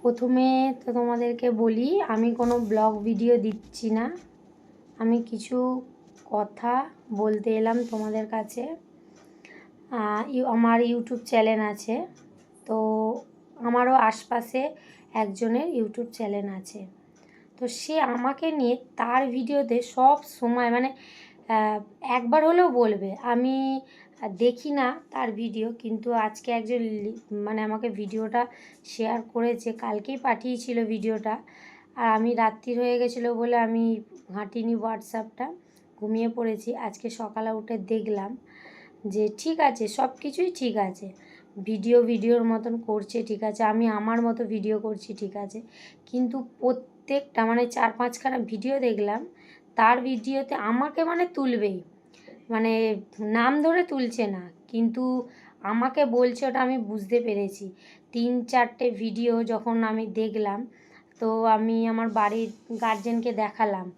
প্রথমে তো তোমাদেরকে বলি, আমি কোনো ব্লগ ভিডিও দিচ্ছি না। আমি কিছু কথা বলতে এলাম তোমাদের কাছে। আমার ইউটিউব চ্যানেল আছে, তো আমারও আশপাশে একজনের ইউটিউব চ্যানেল আছে। তো সে আমাকে নিয়ে তার ভিডিওতে সব সময় মানে একবার হলেও বলবে, আমি দেখি না তার ভিডিও কিন্তু আজকে একজন মানে আমাকে ভিডিওটা শেয়ার করেছে, কালকেই পাঠিয়েছিল ভিডিওটা আর আমি রাত্রির হয়ে গেছিল বলে আমি ঘাঁটিনি হোয়াটসঅ্যাপটা ঘুমিয়ে পড়েছি। আজকে সকালে উঠে দেখলাম যে ঠিক আছে, সব কিছুই ঠিক আছে। ভিডিও ভিডিওর মতন করছে, ঠিক আছে। আমি আমার মতো ভিডিও করছি, ঠিক আছে। কিন্তু প্রত্যেকটা মানে চার পাঁচখানা ভিডিও দেখলাম, তার ভিডিওতে আমাকে মানে তুলবেই। মানে নাম ধরে তুলছে না। কিন্তু আমাকে বলছে ওটা আমি বুঝতে পেরেছি। তিন চারটে ভিডিও যখন আমি দেখলাম, তো আমি আমার বাড়ির গার্জেনকে দেখালাম।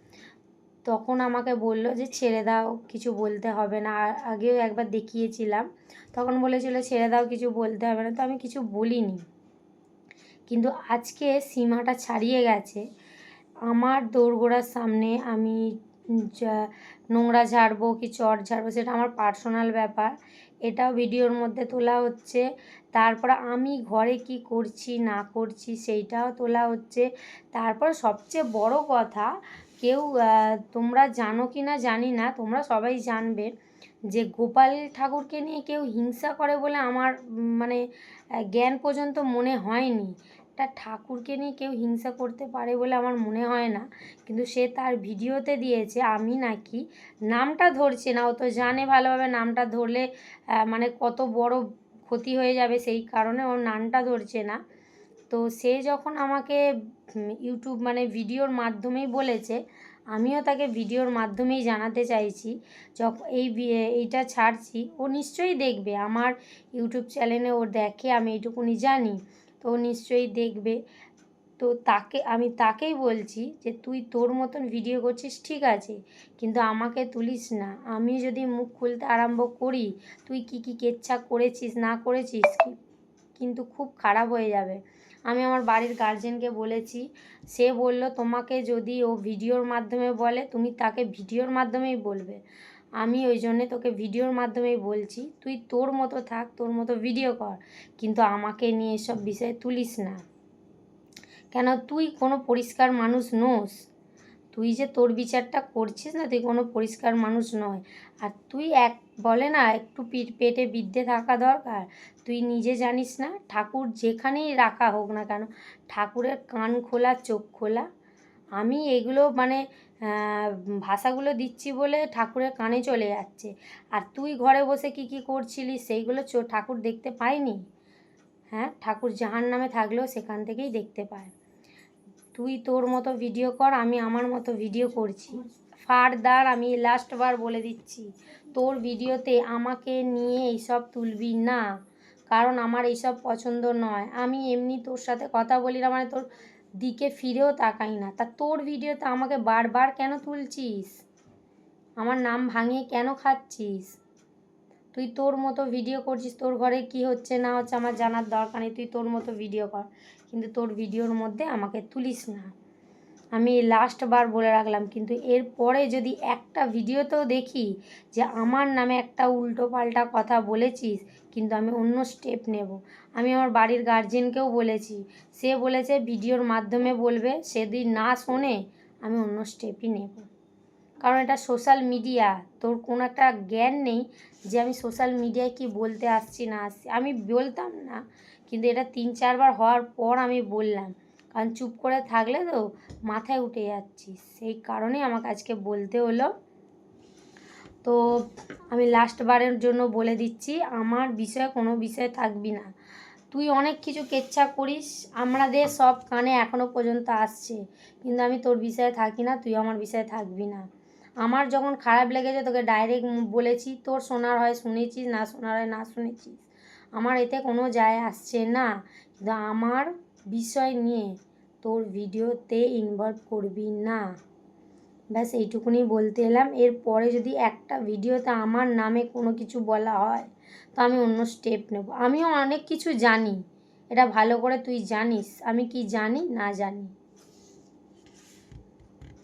তখন আমাকে বলল যে, ছেড়ে দাও, কিছু বলতে হবে না। আগেও একবার দেখিয়েছিলাম। তখন বলেছিল, ছেড়ে দাও, কিছু বলতে হবে না। তো আমি কিছু বলিনি। কিন্তু আজকে সীমাটা ছাড়িয়ে গেছে। আমার দোরগোড়ার সামনে আমি নোংরা ঝাড়বো কি চট ঝাড়বো সেটা আমার পার্সোনাল ব্যাপার। এটাও ভিডিওর মধ্যে তোলা হচ্ছে। তারপর আমি ঘরে কি করছি, না করছি সেইটাও তোলা হচ্ছে। তারপর সবচেয়ে বড় কথা, কেউ তোমরা জানো কি না জানি না, তোমরা সবাই জানবে যে গোপাল ঠাকুরকে নিয়ে কেউ হিংসা করে বলে আমার মানে জ্ঞান পর্যন্ত মনে হয়নি। একটা ঠাকুরকে নিয়ে কেউ হিংসা করতে পারে বলে আমার মনে হয় না। কিন্তু সে তার ভিডিওতে দিয়েছে, আমি নাকি। নামটা ধরছে না, ও তো জানে ভালোভাবে নামটা ধরলে মানে কত বড় ক্ষতি হয়ে যাবে সেই কারণে ওর নামটা ধরছে না। তো সে যখন আমাকে ইউটিউব মানে ভিডিওর মাধ্যমেই বলেছে, আমিও তাকে ভিডিওর মাধ্যমেই জানাতে চাইছি। যখন এই এইটা ছাড়ছি। ও নিশ্চয়ই দেখবে, আমার ইউটিউব চ্যানেলে ও দেখে, আমি এইটুকুনি জানি। তো নিশ্চয়ই দেখবে। তো তাকে, আমি তাকেই বলছি যে, তুই তোর মতন ভিডিও করছিস, ঠিক আছে, কিন্তু আমাকে তুলিস না। আমি যদি মুখ খুলতে আরম্ভ করি, তুই কি কি, কেচ্ছা করেছিস, না করেছিস কিন্তু খুব খারাপ হয়ে যাবে। আমি আমার বাড়ির গার্জেনকে বলেছি, সে বলল, তোমাকে যদি ও ভিডিওর মাধ্যমে বলে, তুমি তাকে ভিডিওর মাধ্যমেই বলবে। আমি ওই জন্যে তোকে ভিডিওর মাধ্যমেই বলছি, তুই তোর মতো থাক, তোর মতো ভিডিও কর, কিন্তু আমাকে নিয়ে এসব বিষয়ে তুলিস না। কেন? তুই কোনো পরিষ্কার মানুষ নোস। তুই যে তোর বিচারটা করছিস না, তুই কোনো পরিষ্কার মানুষ নয়। আর তুই এক, বলে না, একটু পেটে বিদ্যে থাকা দরকার। তুই নিজে জানিস না, ঠাকুর যেখানেই রাখা হোক না কেন, ঠাকুরের কান খোলা, চোখ খোলা। আমি এগুলো মানে ভাষাগুলো দিচ্ছি বলে ঠাকুরের কানে চলে যাচ্ছে। আর তুই ঘরে বসে কি কি করছিলিস সেইগুলো ঠাকুর দেখতে পায়নি? হ্যাঁ ঠাকুর জাহান নামে থাকলেও সেখান থেকেই দেখতে পায়। তুই তোর মতো ভিডিও কর, আমি আমার মতো ভিডিও করছি। ফারদার, আমি লাস্টবার বলে দিচ্ছি, তোর ভিডিওতে আমাকে নিয়ে এইসব তুলবি না। কারণ আমার এইসব পছন্দ নয়। আমি এমনি তোর সাথে কথা বলি না মানে তোর দিকে ফিরেও তাকাই না। তা তোর ভিডিওতে আমাকে বারবার কেন তুলছিস? আমার নাম ভাঙিয়ে কেন খাচ্ছিস? তুই তোর মতো ভিডিও করছিস, তোর ঘরে কি হচ্ছে না হচ্ছে আমার জানার দরকার নেই, তুই তোর মতো ভিডিও কর। কিন্তু তোর ভিডিওর মধ্যে আমাকে তুলিস না। আমি লাস্টবার বলে রাখলাম, কিন্তু এরপরে যদি একটা ভিডিওতেও দেখি যে আমার নামে একটা উল্টো পাল্টা কথা বলেছিস, কিন্তু আমি অন্য স্টেপ নেব। আমি আমার বাড়ির গার্জেনকেও বলেছি, সে বলেছে ভিডিওর মাধ্যমে বলবে, সেদিন না শোনে আমি অন্য স্টেপই নেব। কারণ এটা সোশ্যাল মিডিয়া তোর কোনো একটা জ্ঞান নেই যে আমি সোশ্যাল মিডিয়ায় কি বলতে আসছি না আসছি। আমি বলতাম না, কিন্তু এটা তিন চারবার হওয়ার পর আমি বললাম। কারণ চুপ করে থাকলে তো মাথায় উঠে যাচ্ছিস সেই কারণে আমাকে আজকে বলতে হলো। তো আমি লাস্ট বারের জন্য বলে দিচ্ছি, আমার বিষয়ে কোনো বিষয়ে থাকবি না। তুই অনেক কিছু কেচ্ছা করিস, আমাদের সব কানে এখনও পর্যন্ত আসছে। কিন্তু আমি তোর বিষয়ে থাকি না তুই আমার বিষয়ে থাকবি না। আমার যখন খারাপ লেগেছে, তোকে ডাইরেক্ট বলেছি, তোর শোনার হয় শুনেছিস, না শোনার হয় না শুনেছিস। আমার এতে কোনো যায় আসছে না। কিন্তু আমার বিষয় নিয়ে তোর ভিডিওতে ইনভলভ করবি না। ব্যাস, এইটুকুনি বলতে এলাম। এরপরে যদি একটা ভিডিওতে আমার নামে কোনো কিছু বলা হয়, তো আমি অন্য স্টেপ নেব। আমিও অনেক কিছু জানি। এটা ভালো করে তুই জানিস। আমি কি জানি? না জানি।